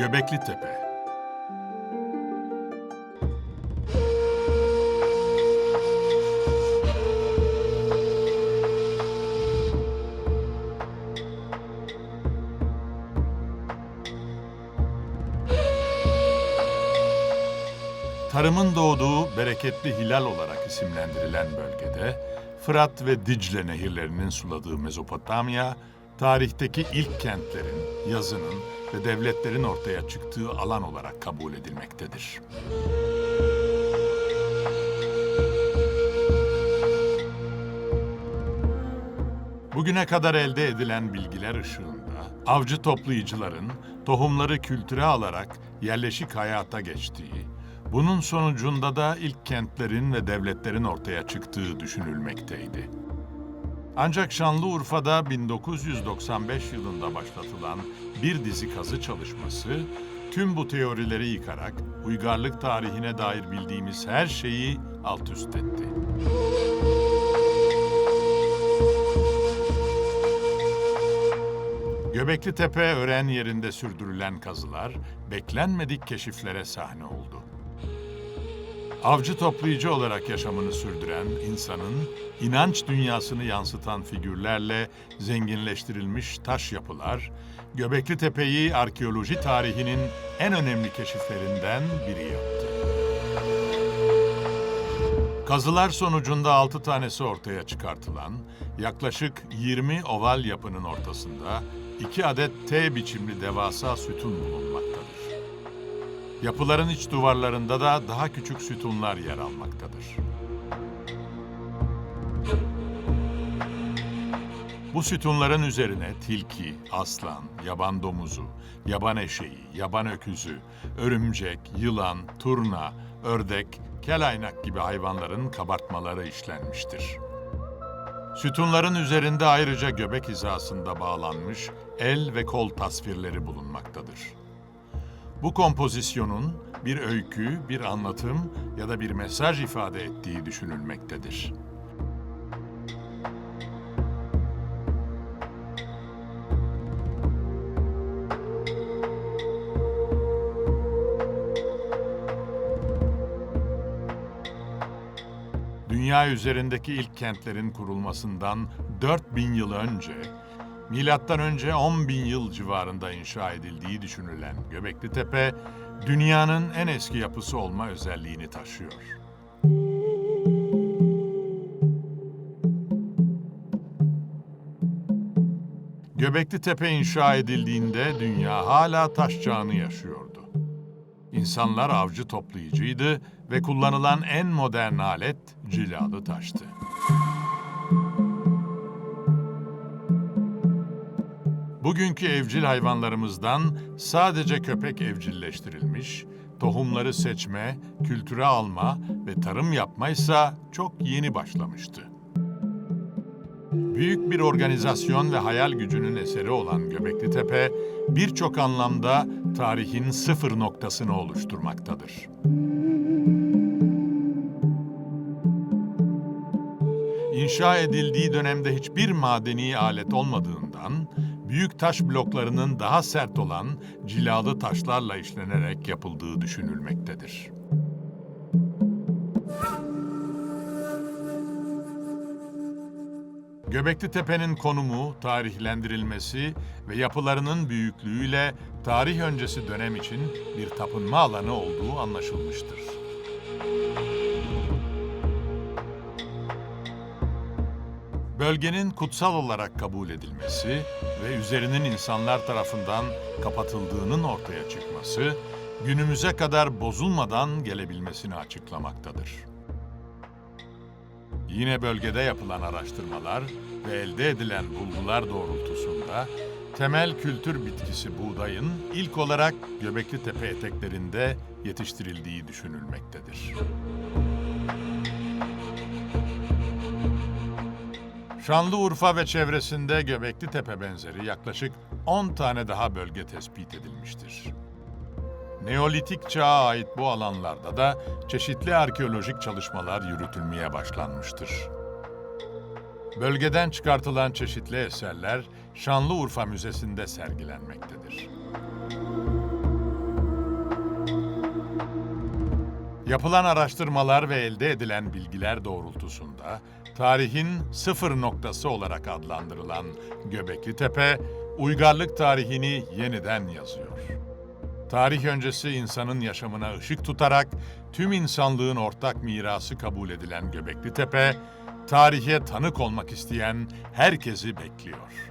Göbekli Tepe. Tarımın doğduğu bereketli hilal olarak isimlendirilen bölgede Fırat ve Dicle nehirlerinin suladığı Mezopotamya, tarihteki ilk kentlerin, yazının ve devletlerin ortaya çıktığı alan olarak kabul edilmektedir. Bugüne kadar elde edilen bilgiler ışığında avcı toplayıcıların tohumları kültüre alarak yerleşik hayata geçtiği, bunun sonucunda da ilk kentlerin ve devletlerin ortaya çıktığı düşünülmekteydi. Ancak Şanlıurfa'da 1995 yılında başlatılan bir dizi kazı çalışması tüm bu teorileri yıkarak uygarlık tarihine dair bildiğimiz her şeyi alt üst etti. Göbekli Tepe öğren yerinde sürdürülen kazılar beklenmedik keşiflere sahne oldu. Avcı toplayıcı olarak yaşamını sürdüren insanın inanç dünyasını yansıtan figürlerle zenginleştirilmiş taş yapılar, Göbekli Tepe'yi arkeoloji tarihinin en önemli keşiflerinden biri yaptı. Kazılar sonucunda 6 tanesi ortaya çıkartılan, yaklaşık 20 oval yapının ortasında iki adet T biçimli devasa sütun bulunmaktadır. Yapıların iç duvarlarında da daha küçük sütunlar yer almaktadır. Bu sütunların üzerine tilki, aslan, yaban domuzu, yaban eşeği, yaban öküzü, örümcek, yılan, turna, ördek, kelaynak gibi hayvanların kabartmaları işlenmiştir. Sütunların üzerinde ayrıca göbek hizasında bağlanmış el ve kol tasvirleri bulunmaktadır. Bu kompozisyonun bir öykü, bir anlatım ya da bir mesaj ifade ettiği düşünülmektedir. Dünya üzerindeki ilk kentlerin kurulmasından 4000 yıl önce, milattan önce 10 bin yıl civarında inşa edildiği düşünülen Göbekli Tepe, dünyanın en eski yapısı olma özelliğini taşıyor. Göbekli Tepe inşa edildiğinde dünya hala taş çağını yaşıyordu. İnsanlar avcı toplayıcıydı ve kullanılan en modern alet cilalı taştı. Bugünkü evcil hayvanlarımızdan sadece köpek evcilleştirilmiş, tohumları seçme, kültüre alma ve tarım yapma ise çok yeni başlamıştı. Büyük bir organizasyon ve hayal gücünün eseri olan Göbekli Tepe, birçok anlamda tarihin sıfır noktasını oluşturmaktadır. İnşa edildiği dönemde hiçbir madeni alet olmadığından, büyük taş bloklarının daha sert olan cilalı taşlarla işlenerek yapıldığı düşünülmektedir. Göbekli Tepe'nin konumu, tarihlendirilmesi ve yapılarının büyüklüğüyle tarih öncesi dönem için bir tapınma alanı olduğu anlaşılmıştır. Bölgenin kutsal olarak kabul edilmesi ve üzerinin insanlar tarafından kapatıldığının ortaya çıkması, günümüze kadar bozulmadan gelebilmesini açıklamaktadır. Yine bölgede yapılan araştırmalar ve elde edilen bulgular doğrultusunda temel kültür bitkisi buğdayın ilk olarak Göbekli Tepe eteklerinde yetiştirildiği düşünülmektedir. Şanlıurfa ve çevresinde Göbekli Tepe benzeri yaklaşık 10 tane daha bölge tespit edilmiştir. Neolitik çağa ait bu alanlarda da çeşitli arkeolojik çalışmalar yürütülmeye başlanmıştır. Bölgeden çıkartılan çeşitli eserler Şanlıurfa Müzesi'nde sergilenmektedir. Yapılan araştırmalar ve elde edilen bilgiler doğrultusunda tarihin sıfır noktası olarak adlandırılan Göbekli Tepe, uygarlık tarihini yeniden yazıyor. Tarih öncesi insanın yaşamına ışık tutarak tüm insanlığın ortak mirası kabul edilen Göbekli Tepe, tarihe tanık olmak isteyen herkesi bekliyor.